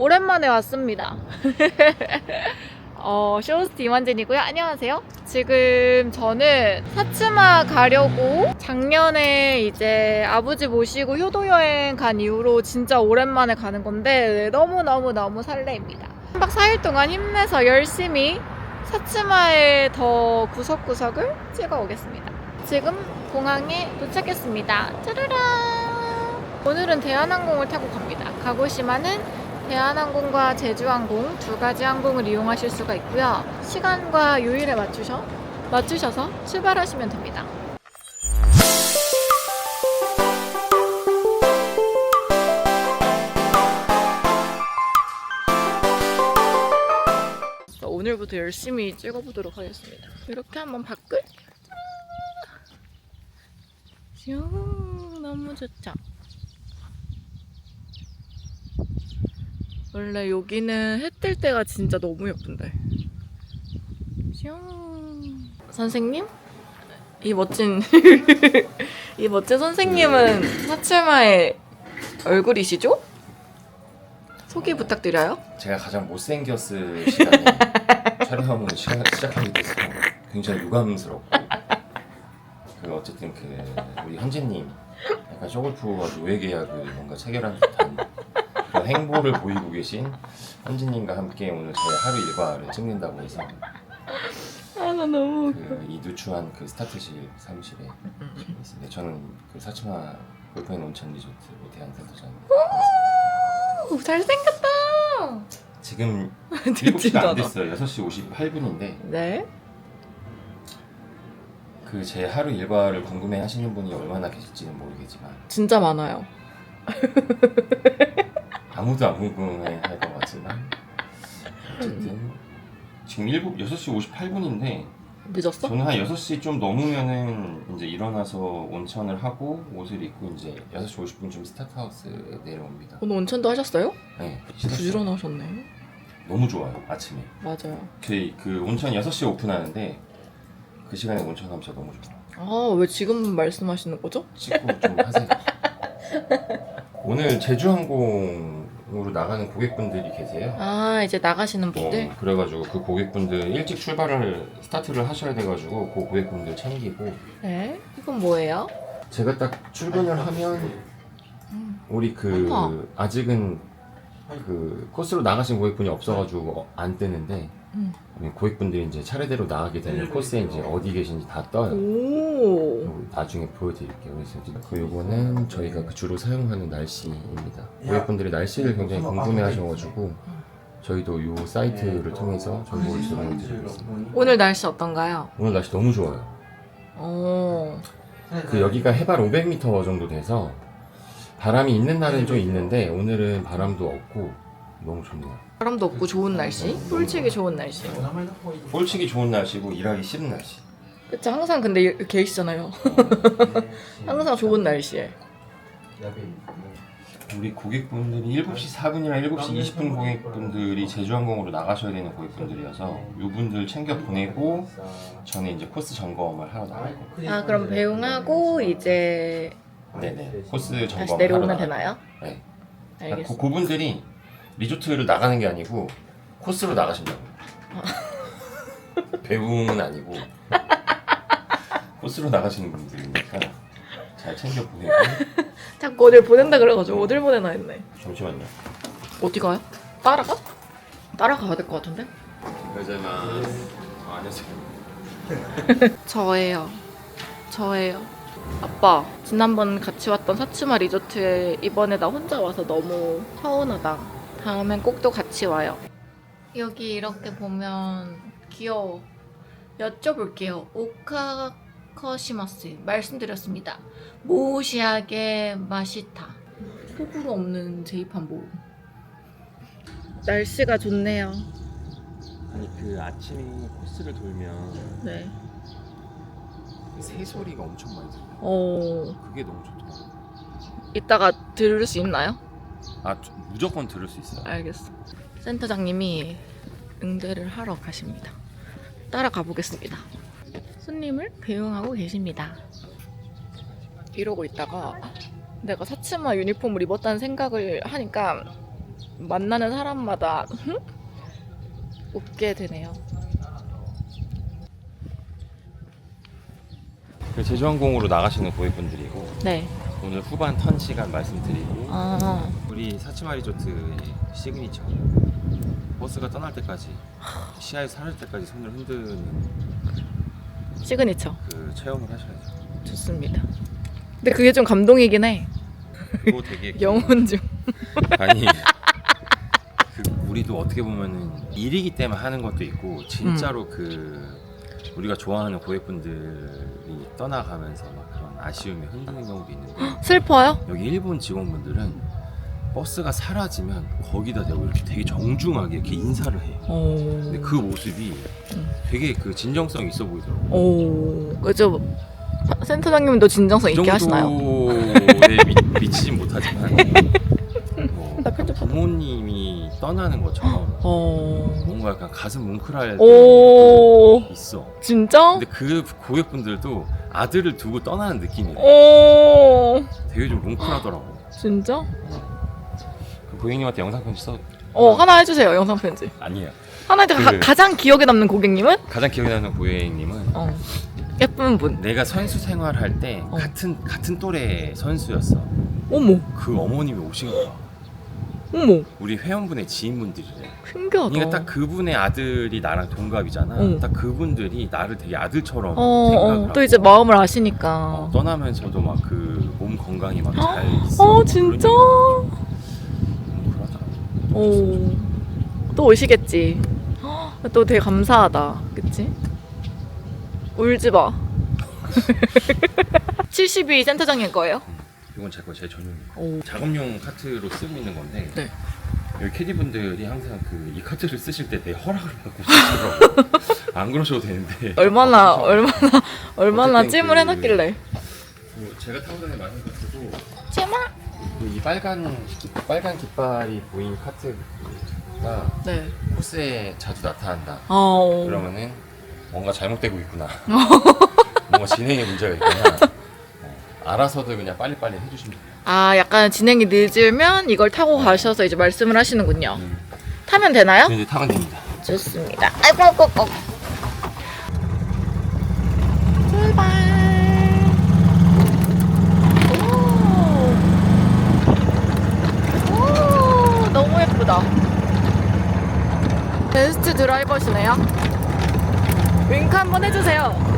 오랜만에 왔습니다. 어, 쇼호스트 이만진이고요. 안녕하세요. 지금 저는 사츠마 가려고 작년에 이제 아버지 모시고 효도 여행 간 이후로 진짜 오랜만에 가는 건데 너무너무너무 설레입니다. 3박 4일 동안 힘내서 열심히 사츠마의 더 구석구석을 찍어 오겠습니다. 지금 공항에 도착했습니다. 짜라란! 오늘은 대한항공을 타고 갑니다. 가고시마는 대한항공과 제주항공 두 가지 항공을 이용하실 수가 있고요. 시간과 요일에 맞추셔 맞추셔서 출발하시면 됩니다. 자, 오늘부터 열심히 찍어보도록 하겠습니다. 이렇게 한번 밖을 슝 너무 좋죠. 원래 여기는 해 뜰 때가 진짜 너무 예쁜데. 슝. 선생님? 이 멋진 이 멋진 선생님은 사츠마의 얼굴이시죠? 소개 부탁드려요. 제가 가장 못생겼을 시간에 촬영을 시작, 시작하게 돼서 굉장히 유감스럽고 그 어쨌든 그 우리 현재님 약간 쇼골프와 노예 계약을 뭔가 체결한 듯한 행보를 보이고 계신 현재님과 함께 오늘 저의 하루 일과를 찍는다고 해서 아 나 너무 그이 누추한 그 스타트실 사무실에 있습니다. 저는 그 사치마 골프앤 온천 리조트 대한 센터장입니다. 오, 잘생겼다. 지금 듣지도 7시가 안. 됐어요. 6시 58분인데 네. 그 제 하루 일과를 궁금해 하시는 분이 얼마나 계실지는 모르겠지만 진짜 많아요. 아무도 안 궁금해 할 것 같지만 어쨌든 지금 7, 6시 58분인데 늦었어? 저는 한 6시 좀 넘으면은 이제 일어나서 온천을 하고 옷을 입고 이제 6시 50분쯤 스타트하우스에 내려옵니다. 오늘 온천도 하셨어요? 네, 부지런하셨네. 너무 좋아요 아침에. 맞아요. 저희 그 온천 6시에 오픈하는데 그 시간에 온천하면 진짜 너무 좋아요. 아, 왜 지금 말씀하시는 거죠? 찍고 좀 하세요. 오늘 제주항공 으로 나가는 고객분들이 계세요. 아, 이제 나가시는 분들? 어, 그래가지고 그 고객분들 일찍 출발을 스타트를 하셔야 돼가지고 그 고객분들 챙기고 네. 이건 뭐예요? 제가 딱 출근을 하면 우리 그. 아직은 그 코스로 나가신 고객분이 없어가지고 어, 안 뜨는데 음. 고객분들이 이제 차례대로 나가게 되는 코스에 이제 어디 계신지 다 떠요. 오. 요거 나중에 보여드릴게요. 그래서 이제 그 요거는 저희가 그 주로 사용하는 날씨입니다. 고객분들이 날씨를 굉장히 궁금해하셔가지고 저희도 요 사이트를 통해서 정보를 제공해드리고 있습니다. 오늘 날씨 어떤가요? 오늘 날씨 너무 좋아요. 오. 그 여기가 해발 500m 정도 돼서 바람이 있는 날은 좀 있는데 오늘은 바람도 없고 너무 좋네요. 바람도 없고 좋은 날씨? 솔직히 좋은 날씨. 꼴치기 좋은 날씨고 일하기 싫은 날씨. 그쵸, 항상 근데 이렇게 계시잖아요. 항상 좋은 날씨에. 우리 고객분들이 7시 4분이랑 7시 20분 고객분들이 제주항공으로 나가셔야 되는 고객분들이어서 요분들 챙겨 보내고 저는 이제 코스 점검을 하러 나갈 거예요. 아, 그럼 배웅하고 이제 네네. 코스 점검을 다시 내려오면 되나요? 네. 그, 알겠습니다. 그분들이 리조트를 나가는 게 아니고 코스로 나가신다고. 배웅은 아니고 코스로 나가시는 분들이니까 잘 챙겨 보내고 자꾸 어딜 보낸다 그래가지고 어딜 보내나 했네. 잠시만요. 어디 가요? 따라가? 따라가야 될 것 같은데? 여자만 어, 안녕하세요. 저예요. 저예요. 아빠, 지난번 같이 왔던 사츠마 리조트에 이번에 나 혼자 와서 너무 서운하다. 다음엔 꼭 또 같이 와요. 여기 이렇게 보면 귀여워. 여쭤볼게요. 오카커시마스 말씀드렸습니다. 모시하게 마시타. 호불호 없는 제이판 모음. 날씨가 좋네요. 아니 그 아침에 코스를 돌면 네. 새 소리가 엄청 많이 들려요. 어, 그게 너무 좋더라고요. 이따가 들을 수 있나요? 아 저- 무조건 들을 수 있어요. 알겠어. 센터장님이 응대를 하러 가십니다. 따라가 보겠습니다. 손님을 배웅하고 계십니다. 이러고 있다가 내가 사치마 유니폼을 입었다는 생각을 하니까 만나는 사람마다 웃게 되네요. 그 제주항공으로 나가시는 고객분들이고 네. 오늘 후반 턴 시간 말씀드리고 아, 우리 사치마 리조트의 시그니처 버스가 떠날 때까지 시야에 사라질 때까지 손을 흔드는 시그니처. 그 체험을 하셔야죠. 좋습니다. 근데 그게 좀 감동이긴 해. 그거 되게 그- 영혼 중. 아니 그 우리도 어떻게 보면은 일이기 때문에 하는 것도 있고 진짜로 음. 그 우리가 좋아하는 고객분들이 떠나가면서 막 그런 아쉬움이 흔드는 경우도 있는데 슬퍼요? 여기 일본 직원분들은 버스가 사라지면 거기다 대고 이렇게 되게 정중하게 이렇게 인사를 해. 오. 근데 그 모습이 음. 되게 그 진정성 있어 보이더라고. 오. 그죠. 센터장님도 진정성 있게 하시나요? 정도에 미, 미치진 못하지만. 부모님이 떠나는 것처럼 어. 뭔가 약간 가슴 뭉클할 때 오. 있어. 진짜? 근데 그 고객분들도 아들을 두고 떠나는 느낌이 오. 되게 좀 뭉클하더라고. 진짜? 그 고객님한테 영상 편지 써. 어, 하나 해주세요, 영상 편지. 아니에요. 하나 가, 그- 가 장 기억에 남는 고객님은? 가장 기억에 남는 고객님은 어. 예쁜 분. 내가 선수 생활할 때 어. 같은 같은 또래 선수였어. 어머, 그 어머님이 오신 거야. 어머. 우리 회원분의 지인분들이래. 신기하다. 그러니까 딱 그분의 아들이 나랑 동갑이잖아. 어. 딱 그분들이 나를 되게 아들처럼 어, 생각을 어, 하고 또 이제 마음을 아시니까. 어, 떠나면서도 막 그 몸 건강이 막 잘 있어. 어, 진짜? 너무 그러더라. 오. 또 오시겠지. 헉, 또 되게 감사하다. 그치? 울지 마. 72 센터장님 거예요? 이건 제 거 제 전용. 오. 작업용 카트로 쓰고 있는 건데 네. 여기 캐디분들이 항상 그 이 카트를 쓰실 때 내 허락을 받고 쓰시더라고. 안 그러셔도 되는데. 얼마나, 그래서 얼마나, 얼마나 어쨌든 찜을 그- 해놨길래. 그 제가 타고 다니는 많은 카트도 찜아? 그이 빨간 빨간 깃발이 보인 카트가 네. 코스에 자주 나타난다. 어. 그러면은 뭔가 잘못되고 있구나. 뭔가 진행에 문제가 있구나. 어, 알아서들 그냥 빨리빨리 해주시면 돼요. 아, 약간 진행이 늦으면 이걸 타고 가셔서 이제 말씀을 하시는군요. 음. 타면 되나요? 이제 타면 됩니다. 좋습니다. 아이고, 아이고, 아이고. 출발. 오. 오, 너무 예쁘다. 베스트 드라이버시네요. 윙크 한번 해주세요.